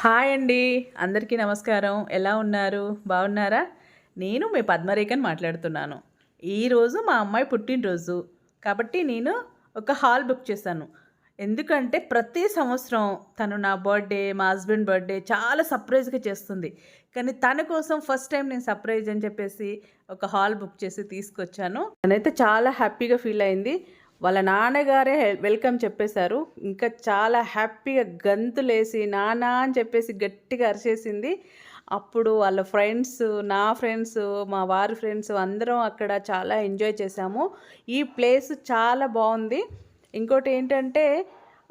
Hi అండి. అందరికీ నమస్కారం. ఎలా ఉన్నారు? బాగున్నారా? నేను మీ పద్మరేఖన్ మాట్లాడుతున్నాను. ఈరోజు మా అమ్మాయి పుట్టినరోజు. కాబట్టి నేను ఒక హాల్ బుక్ చేశాను. ఎందుకంటే ప్రతి సంవత్సరం తను నా బర్త్డే మా హస్బెండ్ బర్త్డే చాలా సర్ప్రైజ్గా చేస్తుంది. కానీ తన కోసం ఫస్ట్ టైం నేను సర్ప్రైజ్ అని చెప్పేసి ఒక హాల్ బుక్ చేసి తీసుకొచ్చాను. తనైతే చాలా హ్యాపీగా ఫీల్ అయింది. వాళ్ళ నాన్నగారే వెల్కమ్ చెప్పేశారు. ఇంకా చాలా హ్యాపీగా గంతులేసి నానా అని చెప్పేసి గట్టిగా అరిచేసింది. అప్పుడు వాళ్ళ ఫ్రెండ్స్ నా ఫ్రెండ్స్ మా వారి ఫ్రెండ్స్ అందరం అక్కడ చాలా ఎంజాయ్ చేశాము. ఈ ప్లేస్ చాలా బాగుంది. ఇంకోటి ఏంటంటే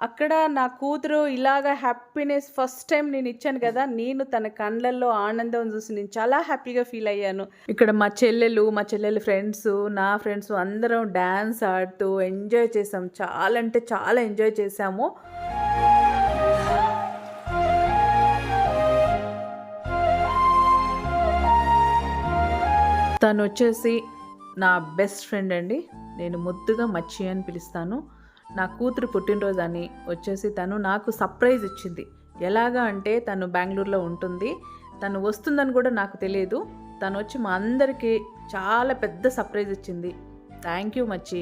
అక్కడ నా కూతురు ఇలాగ హ్యాపీనెస్ ఫస్ట్ టైం నేను ఇచ్చాను కదా నేను తన కళ్ళల్లో ఆనందం చూసి నేను చాలా హ్యాపీగా ఫీల్ అయ్యాను. ఇక్కడ మా చెల్లెలు మా చెల్లెలు ఫ్రెండ్స్ నా ఫ్రెండ్స్ అందరం డ్యాన్స్ ఆడుతూ ఎంజాయ్ చేసాం. చాలా అంటే చాలా ఎంజాయ్ చేసాము. తను వచ్చేసి నా బెస్ట్ ఫ్రెండ్ అండి. నేను ముద్దుగా మచ్చి అని పిలుస్తాను. నా కూతురు పుట్టినరోజు అని వచ్చేసి తను నాకు సర్ప్రైజ్ ఇచ్చింది. ఎలాగా అంటే తను బెంగళూరులో ఉంటుంది. తను వస్తుందని కూడా నాకు తెలియదు. తను వచ్చి మా అందరికీ చాలా పెద్ద సర్ప్రైజ్ ఇచ్చింది. థ్యాంక్ యూ మచ్చి.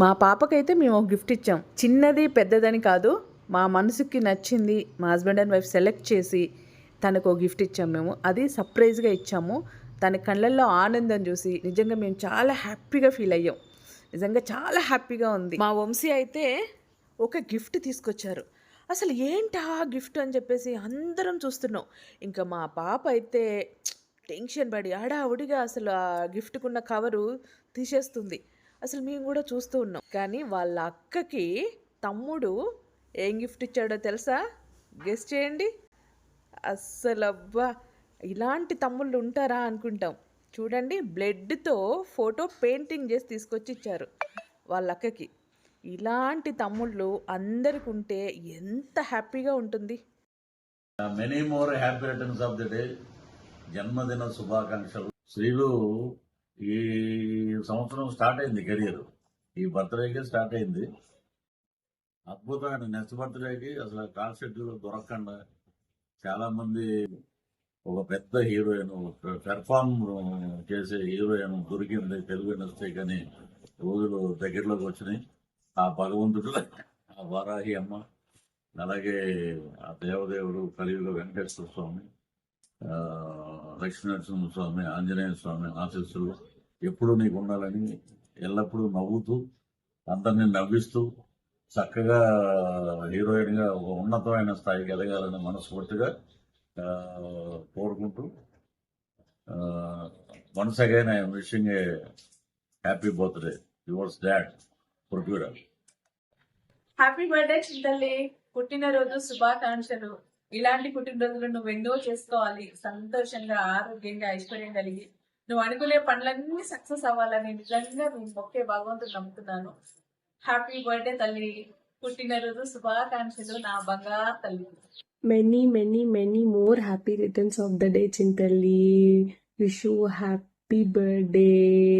మా పాపకైతే మేము ఒక గిఫ్ట్ ఇచ్చాం. చిన్నది పెద్దదని కాదు మా మనసుకి నచ్చింది మా హస్బెండ్ అండ్ వైఫ్ సెలెక్ట్ చేసి తనకు ఒక గిఫ్ట్ ఇచ్చాము మేము. అది సర్ప్రైజ్గా ఇచ్చాము. తన కళ్ళల్లో ఆనందం చూసి నిజంగా మేము చాలా హ్యాపీగా ఫీల్ అయ్యాం. నిజంగా చాలా హ్యాపీగా ఉంది. మా వంశీ అయితే ఒక గిఫ్ట్ తీసుకొచ్చారు. అసలు ఏంటా గిఫ్ట్ అని చెప్పేసి అందరం చూస్తున్నాం. ఇంకా మా పాప అయితే టెన్షన్ పడి హడావుడిగా అసలు ఆ గిఫ్ట్కున్న కవరు తీసేస్తుంది. అసలు మేము కూడా చూస్తూ ఉన్నాం. కానీ వాళ్ళ అక్కకి తమ్ముడు ఏం గిఫ్ట్ ఇచ్చాడో తెలుసా? గెస్ చేయండి. అస్సలు అబ్బా ఇలాంటి తమ్ముళ్ళు ఉంటారా అనుకుంటాం. చూడండి బ్లడ్తో ఫోటో పెయింటింగ్ చేసి తీసుకొచ్చి ఇచ్చారు వాళ్ళ అక్కకి. ఇలాంటి తమ్ముళ్ళు అందరికి ఉంటే ఎంత హ్యాపీగా ఉంటుంది. Many more happy returns of the day జన్మదిన శుభాకాంక్షలు. శ్రీలు ఈ సంవత్సరం స్టార్ట్ అయింది కెరియర్ ఈ బర్త్డేకి స్టార్ట్ అయింది. అద్భుతమైన నెక్స్ట్ బర్త్డేకి అసలు కాన్సెప్ట్ దొరకకుండా చాలా మంది ఒక పెద్ద హీరోయిన్ పెర్ఫార్మ్ చేసే హీరోయిన్ దొరికింది తెలుగు ఇండస్ట్రీ కానీ రోజులు దగ్గరలోకి వచ్చినాయి. ఆ భగవంతుడు ఆ వారాహి అమ్మ అలాగే ఆ దేవదేవుడు కలియుగ వెంకటేశ్వర స్వామి లక్ష్మీనరసింహ స్వామి ఆంజనేయ స్వామి ఆశీస్సులు ఎప్పుడు నీకు ఉండాలని ఎల్లప్పుడూ నవ్వుతూ అందరినీ నవ్విస్తూ చక్కగా హీరోయిన్గా ఒక ఉన్నతమైన స్థాయికి ఎదగాలని మనస్ఫూర్తిగా కోరుకుంటూ once again I'm wishing a happy birthday yours dad Prithviraj. Happy birthday చింతల్లి. పుట్టినరోజు శుభాకాంక్షలు. ఇలాంటి పుట్టినరోజులు నువ్వు ఎన్నో చేసుకోవాలి? సంతోషంగా ఆరోగ్యంగా ఐశ్వర్యం కలిగి నువ్వు అనుకునే పనులన్నీ సక్సెస్ అవ్వాలని నిజంగా నేను మొక్కే భగవంతుడు నమ్ముతున్నాను. హ్యాపీ బర్త్డే తల్లి. పుట్టినరోజు శుభాకాంక్షలు నా బంగారు తల్లి. Many many many more happy returns of the day చింతల్లి. విష్ యూ హ్యాపీ బర్త్డే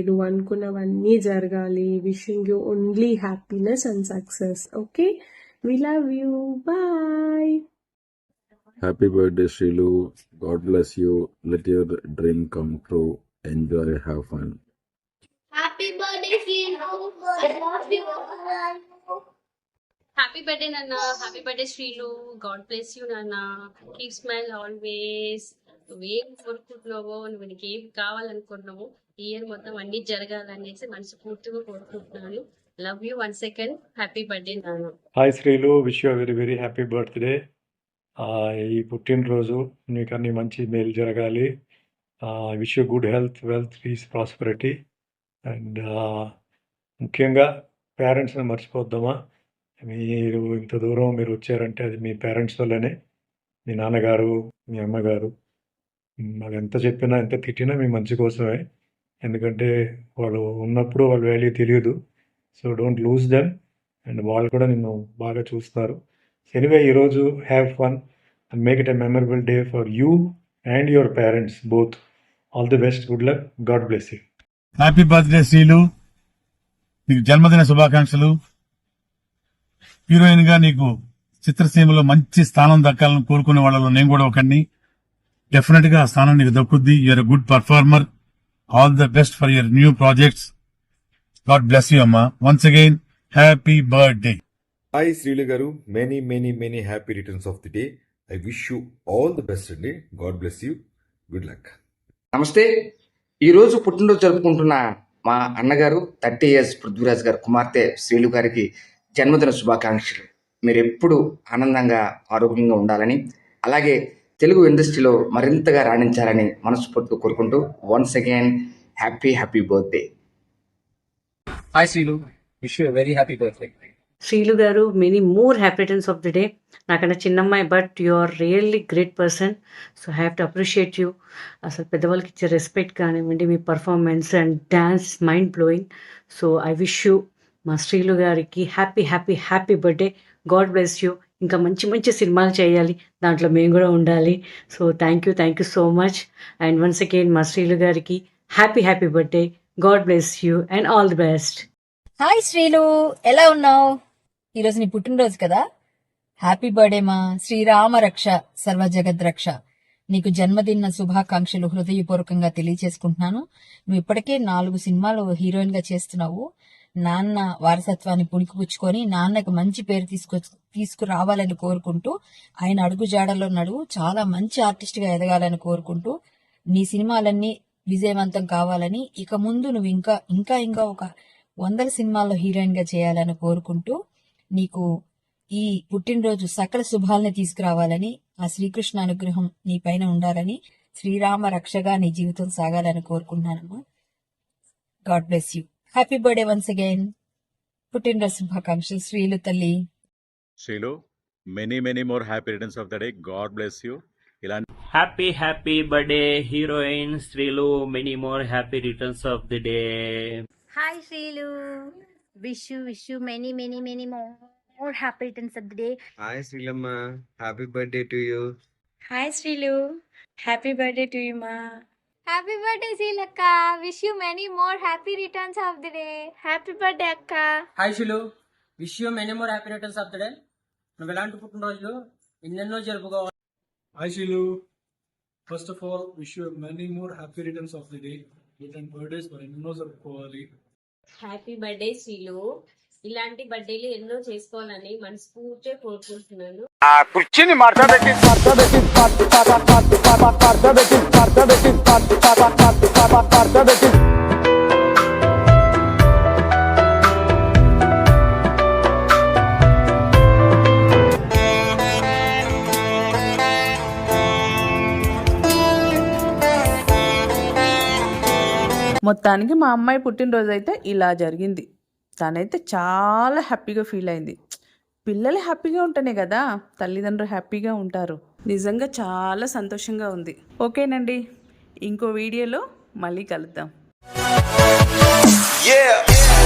నువ్వు అనుకున్నవన్నీ జరగాలి. Wishing you only happiness and success okay we love you boy Happy birthday, Shrilu. God bless you. Let your dream come true. Enjoy, have fun. Happy birthday, Srinu. I love you. Happy birthday నాన్న happy birthday Srilu God bless you నాన్న keep smile always నువ్వేం కోరుకుంటున్నావో నువ్వు నీకు ఏం కావాలనుకుంటున్నావో year మొత్తం అన్ని జరగాలనేసి మనస్ఫూర్తిగా కోరుకుంటున్నాను. Love you one second happy birthday నాన్న hi Srilu wish you very very happy birthday ఈ పుట్టినరోజు నీకు అన్ని మంచి మేలు జరగాలి. Wish you good health wealth peace prosperity and ముఖ్యంగా పేరెంట్స్ని మర్చిపోద్దామా? మీరు ఇంత దూరం మీరు వచ్చారంటే అది మీ పేరెంట్స్ వల్లనే. మీ నాన్నగారు మీ అమ్మగారు. మాకు ఎంత చెప్పినా ఎంత తిట్టినా మీ మంచి కోసమే. ఎందుకంటే వాళ్ళు ఉన్నప్పుడు వాళ్ళ వాల్యూ తెలియదు. So don't lose them and వాళ్ళు కూడా నిన్ను బాగా చూస్తారు. ఎనివే ఈరోజు have fun and make it a memorable day for you and your parents both all the best good luck God bless you happy birthday Srilu నీకు జన్మదిన శుభాకాంక్షలు. హీరోయిన్గా నీకు చిత్రసీమలో మంచి స్థానం దక్కాలని కోరుకునే వాళ్ళలో నేను కూడా ఒకడిని. డెఫినెట్గా ఆ స్థానం నీకు దక్కుద్ది. You're good performer all the best for your new projects God bless you అమ్మా. Once again happy birthday hi Srilu garu. Many many many happy returns of the day I wish you all the best అండి God bless you good luck నమస్తే. ఈరోజు పుట్టినరోజు జరుపుకుంటున్న మా అన్నగారు thirty years Prithviraj గారు కుమార్తె శ్రీలు గారికి జన్మదిన శుభాకాంక్షలు. మీరు ఎప్పుడు ఆనందంగా ఆరోగ్యంగా ఉండాలని అలాగే తెలుగు ఇండస్ట్రీలో మరింతగా రాణించాలని మనస్ఫూర్తిగా కోరుకుంటూ once again happy happy birthday hi Srilu wish you very happy birthday Srilu garu many more happy returns of the day నాకన్నా చిన్నమ్మాయి but you are really great person so have to appreciate you అసలు పెద్దవాళ్ళకి ఇచ్చే respect కానివ్వండి మీ performance and dance mind blowing so I wish you మా శ్రీలు గారికి happy happy happy birthday God bless you ఇంకా మంచి మంచి సినిమాలు చేయాలి. దాంట్లో మేము కూడా ఉండాలి. So thank you thank you so much and once again మా శ్రీలు గారికి happy happy birthday God bless you and all the best hi Srilu ఎలా ఉన్నావు? ఈరోజు నీ పుట్టినరోజు కదా? హ్యాపీ బర్త్డే మా శ్రీరామ రక్ష సర్వ రక్ష. నీకు జన్మదిన శుభాకాంక్షలు హృదయపూర్వకంగా తెలియచేసుకుంటున్నాను. నువ్వు ఇప్పటికే నాలుగు సినిమాలు హీరోయిన్గా చేస్తున్నావు. నాన్న వారసత్వాన్ని పుణికిపుచ్చుకొని నాన్నకు మంచి పేరు తీసుకొ తీసుకురావాలని కోరుకుంటూ ఆయన అడుగు జాడలో నడువు చాలా మంచి ఆర్టిస్ట్గా ఎదగాలని కోరుకుంటూ నీ సినిమాలన్నీ విజయవంతం కావాలని ఇక ముందు నువ్వు ఇంకా ఇంకా ఇంకా ఒక వందల సినిమాల్లో హీరోయిన్గా చేయాలని కోరుకుంటూ నీకు ఈ పుట్టినరోజు సకల శుభాలని తీసుకురావాలని ఆ శ్రీకృష్ణ అనుగ్రహం నీ పైన ఉండాలని శ్రీరామ రక్షగా నీ జీవితం సాగాలని కోరుకుంటున్నానమ్మా. God bless you. Happy birthday once again. పుట్టినరోజు శుభాకాంక్షలు. శ్రీలు తల్లి. Srilu many many more happy returns of the day God bless you. ఇలా happy happy birthday heroine Srilu. Many more happy returns of the day hi Srilu. Wish you wish you many many many more happy returns of the day hi శ్రీలమ్మ happy birthday to you hi Srilu happy birthday to you మా happy birthday శ్రీలక్క wish you many more happy returns of the day happy birthday అక్క hi Srilu wish you many more happy returns of the day నువ్వు ఎలాంటి పుట్టినరోజులు ఎన్నెన్నో జరుపుకోవాలి hi Srilu first of all wish you many more happy returns of the day return birthdays మరి ఎన్నో జరుపుకోవాలి. Happy birthday శ్రీలు ఇలాంటి బర్త్డేలు ఎన్నో చేసుకోవాలని మనస్ఫూర్తిగా కోరుకుంటున్నాను ఆ కుర్చీని మార్చబెట్టి మొత్తానికి మా అమ్మాయి పుట్టినరోజు అయితే ఇలా జరిగింది. తనైతే చాలా హ్యాపీగా ఫీల్ అయింది. పిల్లలు హ్యాపీగా ఉంటేనే కదా తల్లిదండ్రులు హ్యాపీగా ఉంటారు. నిజంగా చాలా సంతోషంగా ఉంది. ఓకేనండి ఇంకో వీడియోలో మళ్ళీ కలుద్దాం. Yeah.